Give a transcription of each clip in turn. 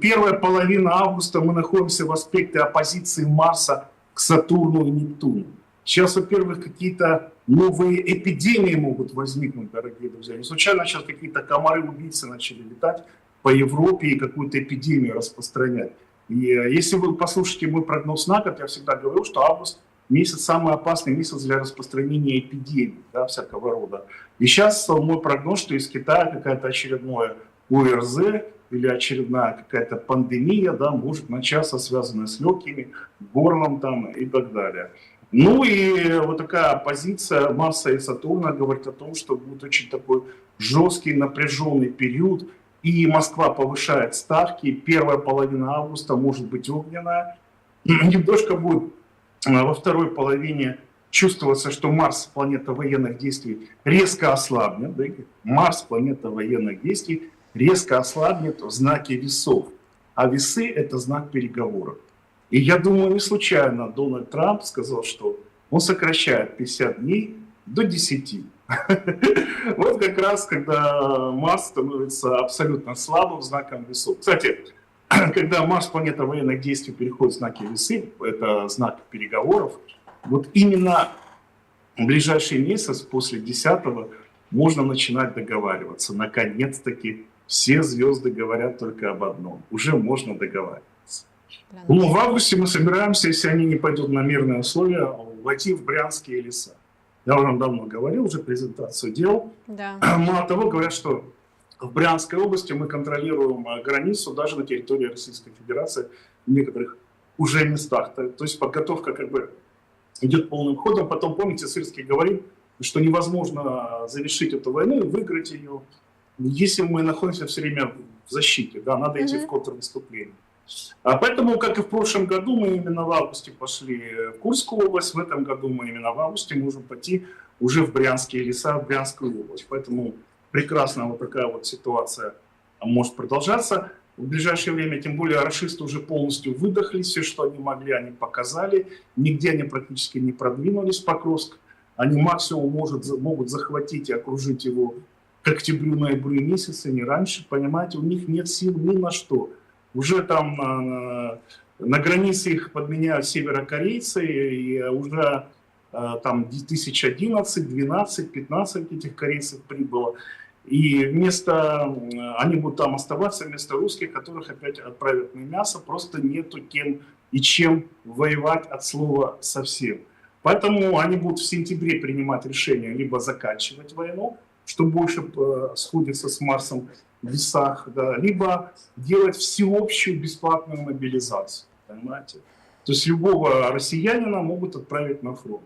Первая половина августа мы находимся в аспекте оппозиции Марса к Сатурну и Нептуну. Сейчас, во-первых, какие-то новые эпидемии могут возникнуть, дорогие друзья. Не случайно сейчас какие-то комары-убийцы начали летать по Европе и какую-то эпидемию распространять. И э, если вы послушаете мой прогноз на год, я всегда говорю, что август месяц самый опасный месяц для распространения эпидемий, да, всякого рода. И сейчас мой прогноз, что из Китая какая-то очередное ОРЗ или очередная какая-то пандемия, да, может начаться, связанная с легкими, горлом там и так далее. Ну и вот такая позиция Марса и Сатурна говорит о том, что будет очень такой жесткий, напряженный период, и Москва повышает ставки, первая половина августа может быть огненная, немножко будет во второй половине чувствоваться, что Марс, планета военных действий, резко ослабнет, да, Марс, планета военных действий, резко ослабнет в знаке весов, а весы – это знак переговоров. И я думаю, не случайно Дональд Трамп сказал, что он сокращает 50 дней до 10. Вот как раз, когда Марс становится абсолютно слабым знаком весов. Кстати, когда Марс, планета военных действий, переходит в знаки весы, это знак переговоров, вот именно в ближайший месяц, после 10 можно начинать договариваться. Наконец-таки все звезды говорят только об одном. Уже можно договариваться. Ну, в августе мы собираемся, если они не пойдут на мирные условия, войти в Брянские леса. Я уже давно говорил, уже презентацию делал. Да. Мало того, говорят, что в Брянской области мы контролируем э, границу даже на территории Российской Федерации в некоторых уже местах. То, то есть подготовка как бы идет полным ходом. Потом, помните, Сырский говорит, что невозможно завершить эту войну и выиграть ее, если мы находимся все время в защите. Да, надо идти mm-hmm. в контрвыступление. А поэтому, как и в прошлом году, мы именно в августе пошли в Курскую область, в этом году мы именно в августе можем пойти уже в Брянские леса, в Брянскую область. Поэтому прекрасно вот такая вот ситуация может продолжаться в ближайшее время, тем более расисты уже полностью выдохли, все, что они могли, они показали, нигде они практически не продвинулись, Покровск, они максимум может, могут захватить и окружить его к октябрю-ноябрю месяце, не раньше, понимаете, у них нет сил ни на что. Уже там на, на границе их подменяют северокорейцы, и уже э, там 2011, 12, 15 этих корейцев прибыло. И вместо, они будут там оставаться, вместо русских, которых опять отправят на мясо, просто нету кем и чем воевать от слова совсем. Поэтому они будут в сентябре принимать решение либо заканчивать войну, что больше э, сходится с Марсом, в весах, да, либо делать всеобщую бесплатную мобилизацию, понимаете? То есть любого россиянина могут отправить на фронт.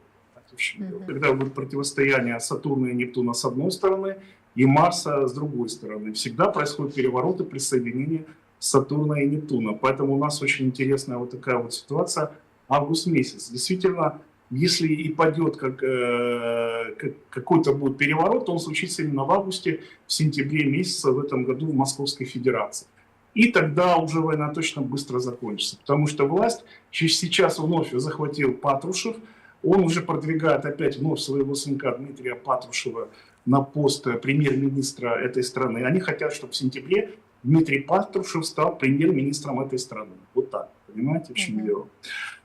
Mm-hmm. Когда будет противостояние Сатурна и Нептуна с одной стороны и Марса с другой стороны. Всегда происходят перевороты при соединении Сатурна и Нептуна. Поэтому у нас очень интересная вот такая вот ситуация август месяц. Действительно, если и пойдет э, как какой-то будет переворот, то он случится именно в августе, в сентябре месяце в этом году в Московской Федерации. И тогда уже война точно быстро закончится, потому что власть сейчас вновь захватил Патрушев, он уже продвигает опять вновь своего сынка Дмитрия Патрушева на пост премьер-министра этой страны. Они хотят, чтобы в сентябре Дмитрий Патрушев стал премьер-министром этой страны. Вот так. Понимаете, в чем дело?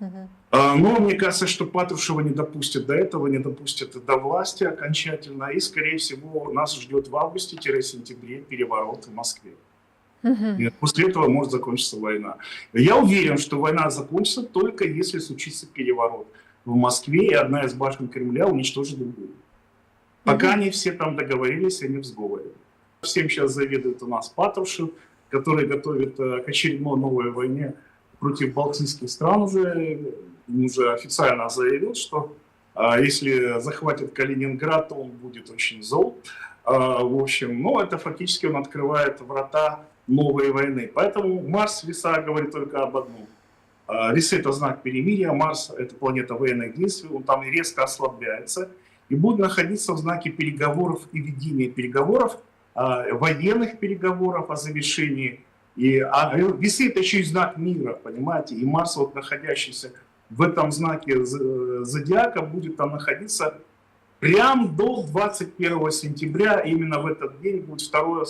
Uh-huh. Но мне кажется, что Патрушева не допустят до этого, не допустят до власти окончательно. И, скорее всего, нас ждет в августе-сентябре переворот в Москве. И после этого может закончиться война. Я уверен, что война закончится только если случится переворот в Москве, и одна из башен Кремля уничтожит другую. Пока они все там договорились, они в сговоре. Всем сейчас заведует у нас Патрушев, который готовит э, к очередной новой войне против балтийских стран уже, уже официально заявил, что а, если захватит Калининград, то он будет очень зол. А, в общем, но это фактически он открывает врата новой войны. Поэтому Марс веса говорит только об одном. А, весы – это знак перемирия, Марс – это планета военных действий, он там резко ослабляется и будет находиться в знаке переговоров и ведения переговоров, военных переговоров о завершении и, а весы это еще и знак мира, понимаете? И Марс, вот находящийся в этом знаке зодиака, будет там находиться прям до 21 сентября. Именно в этот день будет второе,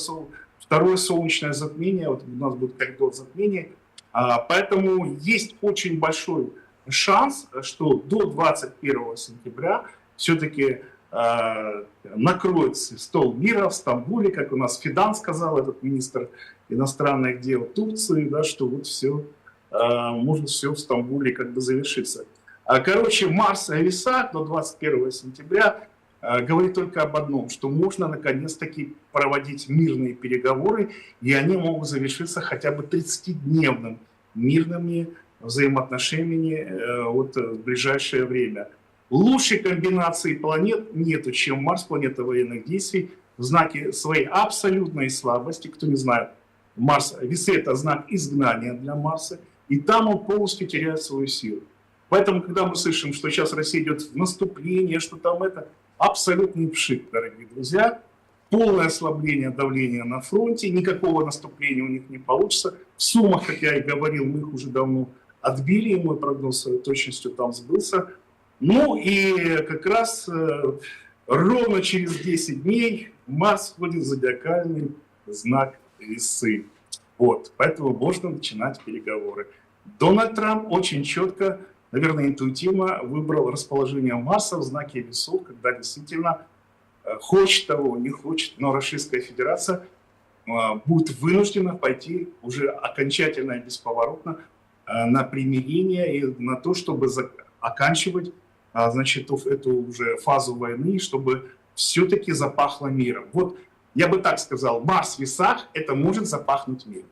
второе солнечное затмение, вот у нас будет коридор затмений, а, поэтому есть очень большой шанс, что до 21 сентября все-таки э, накроется стол мира в Стамбуле, как у нас Фидан сказал, этот министр иностранных дел Турции, да, что вот все, э, может все в Стамбуле как бы завершиться. А, короче, Марс и весах до 21 сентября э, говорит только об одном, что можно наконец-таки проводить мирные переговоры, и они могут завершиться хотя бы 30-дневным мирными взаимоотношениями вот, в ближайшее время. Лучшей комбинации планет нету, чем Марс, планета военных действий, в знаке своей абсолютной слабости. Кто не знает, Марс, весы – это знак изгнания для Марса, и там он полностью теряет свою силу. Поэтому, когда мы слышим, что сейчас Россия идет в наступление, что там это, абсолютный пшик, дорогие друзья. Полное ослабление давления на фронте, никакого наступления у них не получится. В суммах, как я и говорил, мы их уже давно отбили, и мой прогноз с точностью там сбылся. Ну и как раз э, ровно через 10 дней Марс входит в зодиакальный знак весы. Вот, поэтому можно начинать переговоры. Дональд Трамп очень четко наверное, интуитивно выбрал расположение Марса в знаке весов, когда действительно э, хочет того, не хочет, но Российская Федерация э, будет вынуждена пойти уже окончательно и бесповоротно на примирение и на то, чтобы оканчивать значит, эту уже фазу войны, чтобы все-таки запахло миром. Вот я бы так сказал, Марс в весах – это может запахнуть миром.